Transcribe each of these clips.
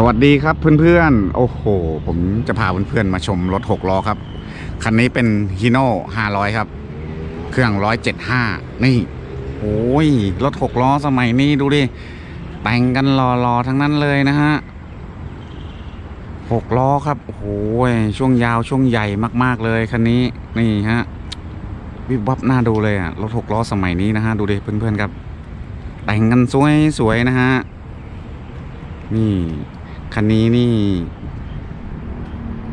สวัสดีครับเพื่อนๆ โอ้โห ผมจะพาเพื่อนๆ มาชมรถหกล้อครับ คันนี้เป็นฮีโน่500 ครับ เครื่อง 175 นี่ โอ้ย รถหกล้อสมัยนี้ดูดิ แต่งกันรอๆ ทั้งนั้นเลยนะฮะหกล้อครับ โอ้โห ช่วงยาวช่วงใหญ่มากๆเลยคันนี้ นี่ฮะ วิบวับน่าดูเลยอะรถหกล้อสมัยนี้นะฮะ ดูดิเพื่อนๆ ครับ แต่งกันสวยๆ นะฮะ นี่ คันนี้นี่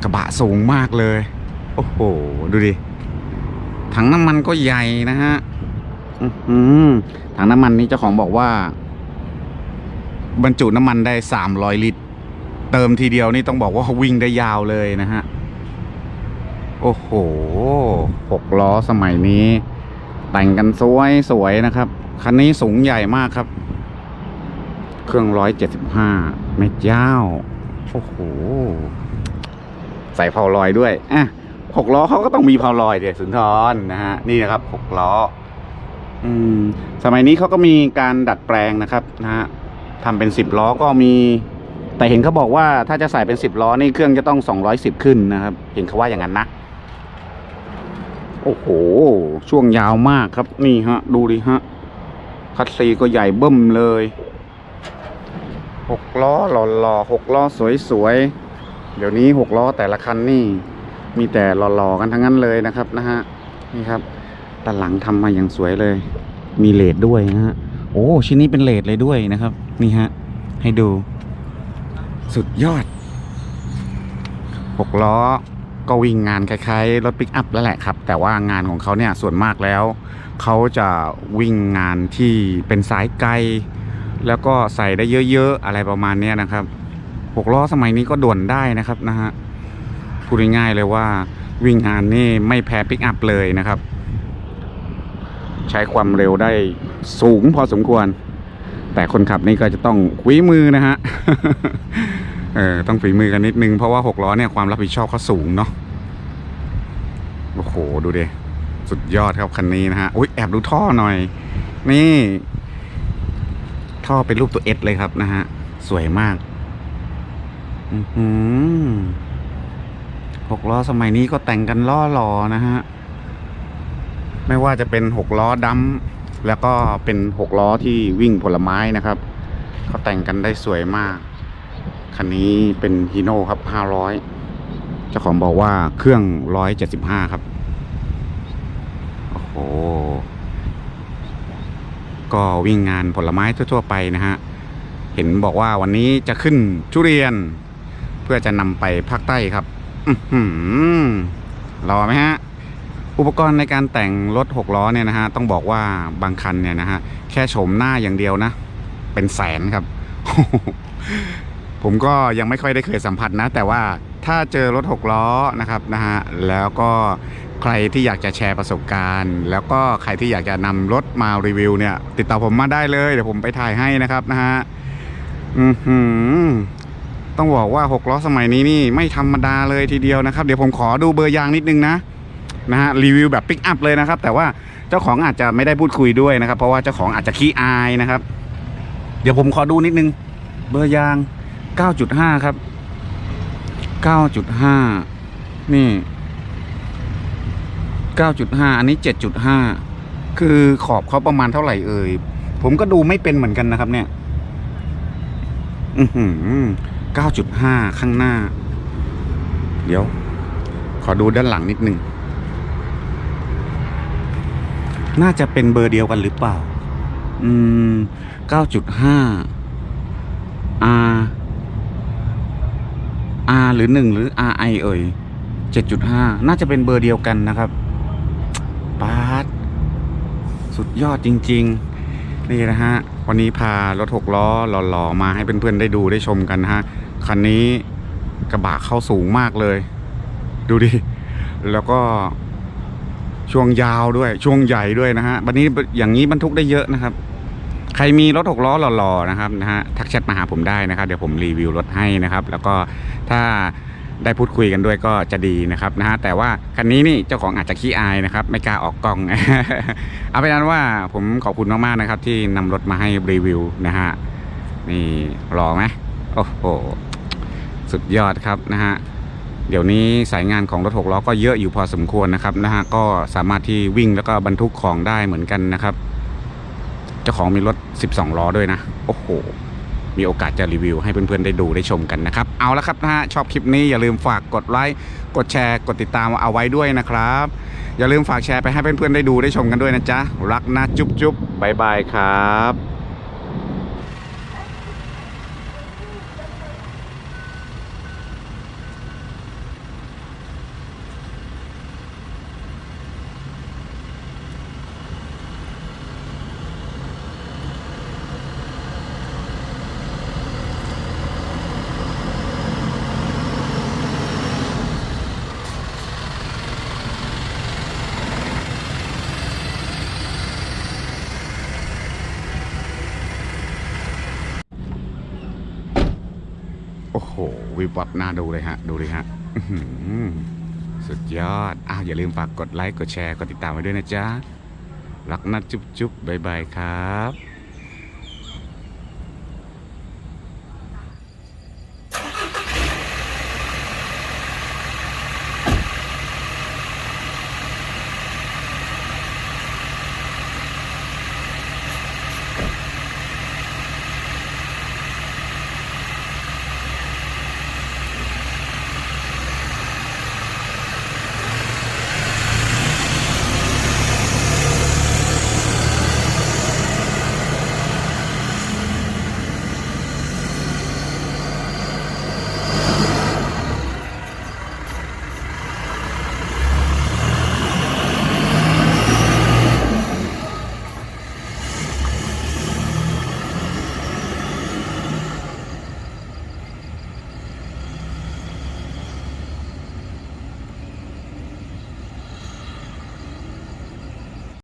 กระบะสูงมากเลย โอ้โห ดูดิ ถังน้ำมันก็ใหญ่นะฮะอื้อหือถังน้ำมันนี้เจ้าของบอกว่า บรรจุน้ำมันได้สามร้อยลิตร เติมทีเดียวนี่ต้องบอกว่าวิ่งได้ยาวเลยนะฮะ โอ้โหหกล้อสมัยนี้ แต่งกันสวยสวยนะครับ คันนี้สูงใหญ่มากครับ เครื่องร้อยเจ็ดสิบห้าเมตรยาวโอ้โห ใส่เพาลอยด้วยอะหกล้อเขาก็ต้องมีเพาลอยเดี๋ยวสุนทรนะฮะ นี่นะครับหกล้อ อืม สมัยนี้เขาก็มีการดัดแปลงนะครับนะฮะทำเป็นสิบล้อก็มี แต่เห็นเขาบอกว่าถ้าจะใส่เป็นสิบล้อนี่เครื่องจะต้องสองร้อยสิบขึ้นนะครับ เห็นเขาว่าอย่างนั้นนะโอ้โห ช่วงยาวมากครับ นี่ฮะ ดูดิฮะ คัสซีก็ใหญ่เบิ้มเลย หกล้อหล่อๆหกล้อสวยๆ เดี๋ยวนี้หกล้อแต่ละคันนี่ มีแต่หล่อๆกันทั้งนั้นเลยนะครับนะฮะนี่ครับด้านหลังทำมาอย่างสวยเลย มีเลดด้วยนะฮะโอ้ชิ้นนี้เป็นเลดเลยด้วยนะครับ นี่ฮะให้ดู สุดยอดหกล้อก็วิ่งงานคล้ายๆรถปิกอัพแล้วแหละครับ แต่ว่างานของเขาเนี่ยส่วนมากแล้ว เขาจะวิ่งงานที่เป็นสายไกล แล้วก็ใส่ได้เยอะๆอะไรประมาณนี้นะครับหกล้อสมัยนี้ก็ด่วนได้นะครับนะฮะพูดง่ายๆเลยว่าวิ่งงานนี่ไม่แพ้ปิกอัพเลยนะครับ ใช้ความเร็วได้สูงพอสมควร แต่คนขับนี่ก็จะต้องฝีมือนะฮะเออต้องฝีมือกันนิดนึงเพราะว่าหกล้อเนี่ยความรับผิดชอบเขาสูงเนาะโอ้โหดูเดสุดยอดครับคันนี้นะฮะอุ้ยแอบดูท่อหน่อย นี่ ท่อเป็นรูปตัวเอสเลยครับนะฮะ สวยมากอือหือหกล้อสมัยนี้ก็แต่งกันล่อหลอนะฮะ ไม่ว่าจะเป็นหกล้อดัมแล้วก็เป็นหกล้อที่วิ่งผลไม้นะครับเขาแต่งกันได้สวยมาก คันนี้เป็นฮีโน่ครับห้าร้อยเจ้าของบอกว่าเครื่องร้อยเจ็ดสิบห้าครับ โอ้โห ก็วิ่งงานผลไม้ทั่ว ๆ ไปนะฮะ เห็นบอกว่าวันนี้จะขึ้นทุเรียน เพื่อจะนำไปภาคใต้ครับอืออรอไหมฮะ อุปกรณ์ในการแต่งรถหกล้อเนี่ยนะฮะ ต้องบอกว่าบางคันเนี่ยนะฮะ แค่โฉมหน้าอย่างเดียวนะ เป็นแสนครับ ผมก็ยังไม่ค่อยได้เคยสัมผัสนะ แต่ว่าถ้าเจอรถหกล้อนะครับนะฮะ แล้วก็ ใครที่อยากจะแชร์ประสบการณ์ แล้วก็ใครที่อยากจะนำรถมารีวิวเนี่ยติดต่อผมมาได้เลยเดี๋ยวผมไปถ่ายให้นะครับนะฮะอือหือต้องบอกว่าหกล้อสมัยนี้นี่ไม่ธรรมดาเลยทีเดียวนะครับ เดี๋ยวผมขอดูเบอร์ยางนิดนึงนะนะฮะรีวิวแบบปิกอัพเลยนะครับ แต่ว่าเจ้าของอาจจะไม่ได้พูดคุยด้วยนะครับ เพราะว่าเจ้าของอาจจะขี้อายนะครับ เดี๋ยวผมขอดูนิดนึง เบอร์ยาง 9.5 ครับ 9.5 นี่ 9.5 อันนี้ 7.5 คือขอบเขาประมาณเท่าไหร่เอ่ย ผมก็ดูไม่เป็นเหมือนกันนะครับ เนี่ย อือหือ9.5 ข้างหน้า เดี๋ยว ขอดูด้านหลังนิดนึง น่าจะเป็นเบอร์เดียวกันหรือเปล่า อืม 9.5 R R หรือ 1 หรือ RI เอ่ย7.5 น่าจะเป็นเบอร์เดียวกันนะครับ สุดยอดจริง ๆ นี่นะฮะ วันนี้พารถหกล้อหล่อๆมาให้เพื่อนๆได้ดูได้ชมกันนะฮะ คันนี้กระบะเข้าสูงมากเลย ดูดิ แล้วก็ช่วงยาวด้วย ช่วงใหญ่ด้วยนะฮะ วันนี้อย่างนี้บรรทุกได้เยอะนะครับ ใครมีรถหกล้อหล่อๆนะครับนะฮะ ทักแชทมาหาผมได้นะครับ เดี๋ยวผมรีวิวรถให้นะครับ แล้วก็ถ้า ได้พูดคุยกันด้วยก็จะดีนะครับนะฮะแต่ว่าคันนี้นี่เจ้าของอาจจะขี้อายนะครับ ไม่กล้าออกกล้อง เอาเป็นนั้นว่าผมขอบคุณมากๆนะครับ ที่นำรถมาให้รีวิวนะฮะนี่รอไหมโอ้โหสุดยอดครับนะฮะเดี๋ยวนี้สายงานของรถหกล้อก็เยอะอยู่พอสมควรนะครับนะฮะก็สามารถที่วิ่งแล้วก็บรรทุกของได้เหมือนกันนะครับ เจ้าของมีรถ 12 ล้อด้วยนะ โอ้โห มีโอกาสจะรีวิวให้เพื่อนๆได้ดูได้ชมกันนะครับเอาละครับนะฮะชอบคลิปนี้อย่าลืมฝากกดไลค์กดแชร์กดติดตามเอาไว้ด้วยนะครับ อย่าลืมฝากแชร์ไปให้เพื่อนๆได้ดูได้ชมกันด้วยนะจ๊ะรักนะจุ๊บจุ๊บบายบายครับ โอ้โห วิบวับหน้าดูเลยฮะ ดูเลยฮะสุดยอด อ้าว อย่าลืมฝากกดไลค์ กดแชร์ กดติดตามไว้ด้วยนะจ๊ะ รักนะจุ๊บจุ๊บบายบายครับ